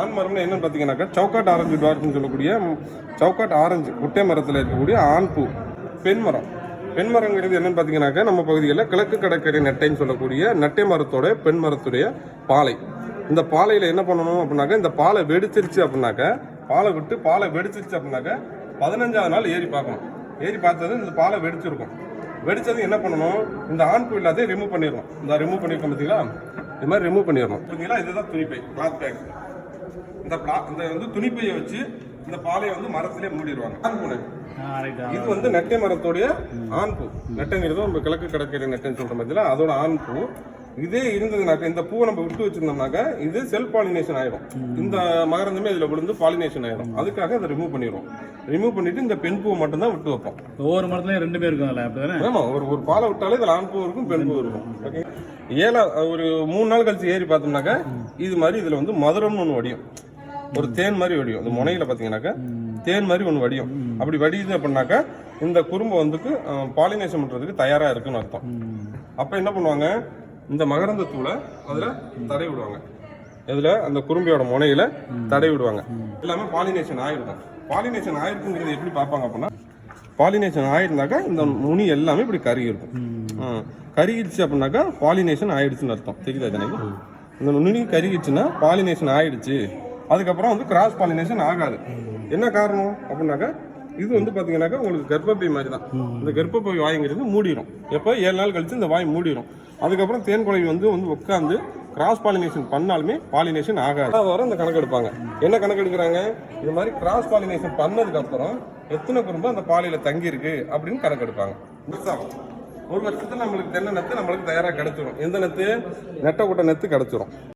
ஆண் மரம்னு என்னன்னு பார்த்தீங்கன்னாக்கா சவுக்காட் ஆரஞ்சு டார்க்னு சொல்லக்கூடிய சவுக்காட் ஆரஞ்சு குட்டை மரத்தில் இருக்கக்கூடிய ஆண் பூ. பெண் மரம். பெண் மரங்கிறது என்னன்னு பார்த்தீங்கன்னாக்கா நம்ம பகுதிகளில் கிழக்கு கடற்கரை நெட்டைன்னு சொல்லக்கூடிய நெட்டை மரத்தோட பெண் மரத்துடைய பாலை. இந்த பாலையில் என்ன பண்ணணும் அப்படின்னாக்கா இந்த பாலை வெடிச்சிருச்சு அப்படின்னாக்கா பாலை விட்டு பாலை வெடிச்சிருச்சு அப்படின்னாக்கா பதினஞ்சாவது நாள் ஏறி பார்க்கணும். ஏறி பார்த்தது இந்த பாலை வெடிச்சிருக்கும். வெடிச்சது என்ன பண்ணணும்? இந்த ஆண் பூ இல்லாதே ரிமூவ் பண்ணிடணும். இந்த ரிமூவ் பண்ணியிருக்கோம் பார்த்தீங்களா இது மாதிரி ரிமூவ் பண்ணிடணும். பார்த்தீங்களா இதுதான் துணிப்பை கிளாத் பேக் இந்த பிளா இந்த வந்து துணிப்பையை வச்சு இந்த பாலையை வந்து மரத்திலே மூடிடுவாங்க. ஆண் பூனை. இது வந்து நெட்டை மரத்தோடைய ஆண் பூ. நெட்டைங்கிறது நம்ம கிழக்கு கடற்கரை நெட்டைன்னு சொல்ற மாதிரி அதோட ஆண் பூ. இதே இருந்ததுனாக்கா இந்த பூவை நம்ம விட்டு வச்சிருந்தோம்னாக்கா இது செல்ஃப் பாலினேஷன் ஆயிடும் இந்த மகரந்தமே இதுல விழுந்து பாலினேஷன் ஆயிடும் அதுக்காக அதை ரிமூவ் பண்ணிடுவோம் ரிமூவ் பண்ணிட்டு இந்த பெண் பூவை மட்டும் தான் விட்டு வைப்போம். ஒவ்வொரு மரத்துலயும் ரெண்டு பேர் இருக்காங்கல்ல அப்படிதானே? ஆமா ஒரு ஒரு பாலை விட்டாலே இதுல ஆண் பூ இருக்கும் பெண் பூ இருக்கும். ஓகே ஏழா ஒரு மூணு நாள் கழிச்சு ஏறி பார்த்தோம்னாக்கா இது மாதிரி இதுல வந்து மதுரம்னு ஒன்று வடியும். ஒரு தேன் மாதிரி வடியும். இந்த முனையில பாத்தீங்கன்னாக்கா தேன் மாதிரி ஒன்று வடியும். அப்படி வடியுது அப்படின்னாக்கா இந்த குறும்பை வந்துக்கு பாலினேஷன் பண்றதுக்கு தயாரா இருக்குன்னு அர்த்தம். அப்ப என்ன பண்ணுவாங்க? இந்த மகரந்த தூளை அதுல தடை விடுவாங்க. இதுல அந்த குறும்பையோட முனையில தடை விடுவாங்க. எல்லாமே பாலினேஷன் ஆயிருக்கும். பாலினேஷன் ஆயிருக்குங்கிறது எப்படி பார்ப்பாங்க அப்படின்னா பாலினேஷன் ஆயிருந்தாக்கா இந்த முனி எல்லாமே இப்படி கருகி இருக்கும். கருகிடுச்சு அப்படின்னாக்கா பாலினேஷன் ஆயிடுச்சுன்னு அர்த்தம். தெரியுதா ஜனக்கு இந்த நுனி கருகிடுச்சுன்னா பாலினேஷன் ஆயிடுச்சு. அதுக்கப்புறம் வந்து கிராஸ் பாலினேஷன் ஆகாது. என்ன காரணம் அப்படின்னாக்கா இது வந்து பார்த்தீங்கன்னாக்கா உங்களுக்கு கர்ப்பப்பை மாதிரி தான் இந்த கர்ப்பப்பை வாய்ங்கிறது மூடிடும் எப்போ? ஏழு நாள் கழிச்சு இந்த வாய் மூடிடும் அதுக்கப்புறம் தேன் குழவி வந்து வந்து உட்காந்து கிராஸ் பாலினேஷன் பண்ணாலுமே பாலினேஷன் ஆகாது. வர இந்த கணக்கு எடுப்பாங்க. என்ன கணக்கு எடுக்கிறாங்க? இது மாதிரி கிராஸ் பாலினேஷன் பண்ணதுக்கப்புறம் எத்தனை குடும்பம் அந்த பாலியில் தங்கியிருக்கு அப்படின்னு கணக்கு எடுப்பாங்க. ஆகும் ஒரு வருஷத்தில் நம்மளுக்கு தென்னை நெத்து நம்மளுக்கு தயாராக கிடைச்சிரும். எந்த நெத்து? நெட்டை கூட்ட நெத்து கிடச்சிரும்.